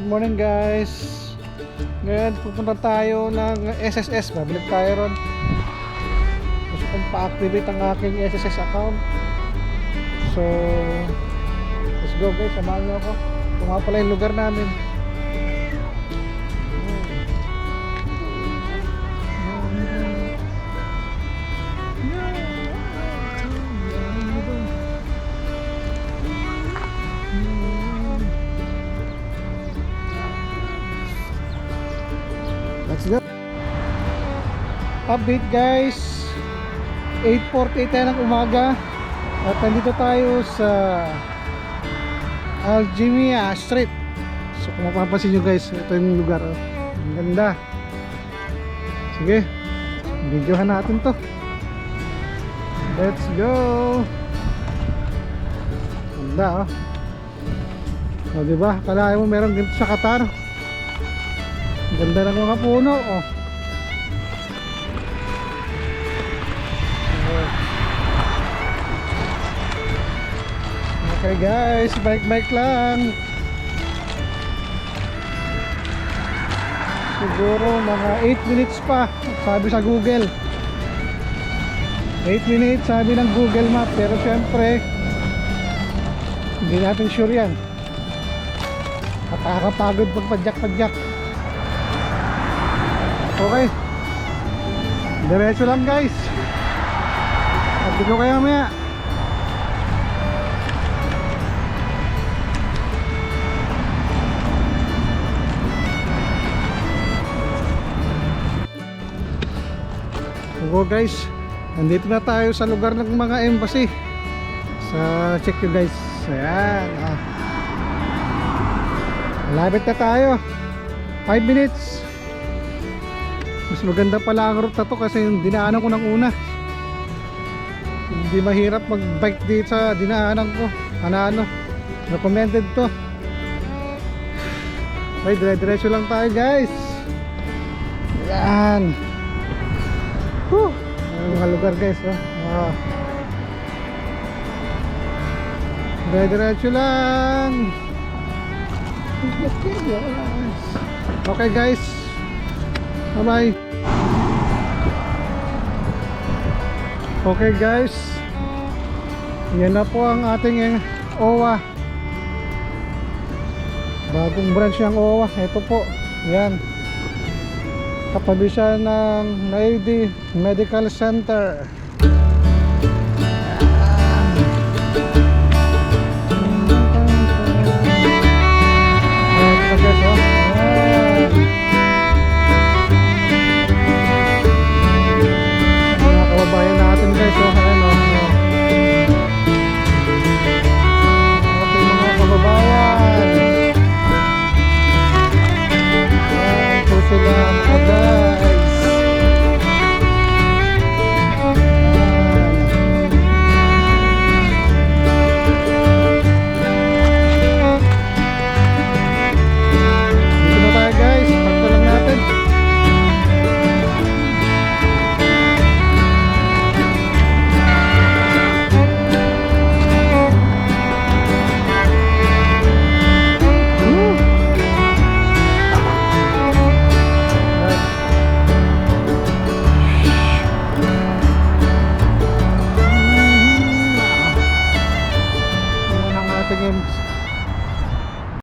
morning guys. Ngayon pupunta tayo ng SSS Babalik tayo ron. Gusto kong pa-activate ang aking SSS account. So Let's go guys, samahan niyo ako. Nga pala yung lugar namin Update guys. 8.48 tayo ng umaga. At nandito tayo sa Algemia Street. So kung mapapansin nyo guys, ito yung lugar. Oh. Ang ganda. Sige. Videohan natin to. Let's go. Ganda oh. O diba? Kalahin mo meron ganito sa Qatar. Ganda ng mga puno oh. Okay guys, bike bike lang. Siguro mga 8 minutes pa sabi sa Google. 8 minutes sabi ng Google Map pero syempre hindi natin sure yan. Nakakapagod pag padyak-padyak. Okay. Diretso lang guys. At ko kayo mamaya. So guys, nandito na tayo sa lugar ng mga embassy. Sa check nyo guys. Ayan. Ah. Malapit na tayo. 5 minutes. Mas maganda pala ang route na to kasi yung dinaanan ko ng una. Hindi mahirap mag-bike dito sa dinaanan ko. Ano ano. Recommended to. Okay, dire-diretso lang tayo guys. Ayan. Whew. Ayan mga lugar guys. Oh. Ah. Dire-diretso lang. Okay guys. Bye bye. Okay guys. Yan na po ang ating eh, OWA. Bagong branch ng OWA. Ito po. Yan. Katabi siya ng Navy Medical Center.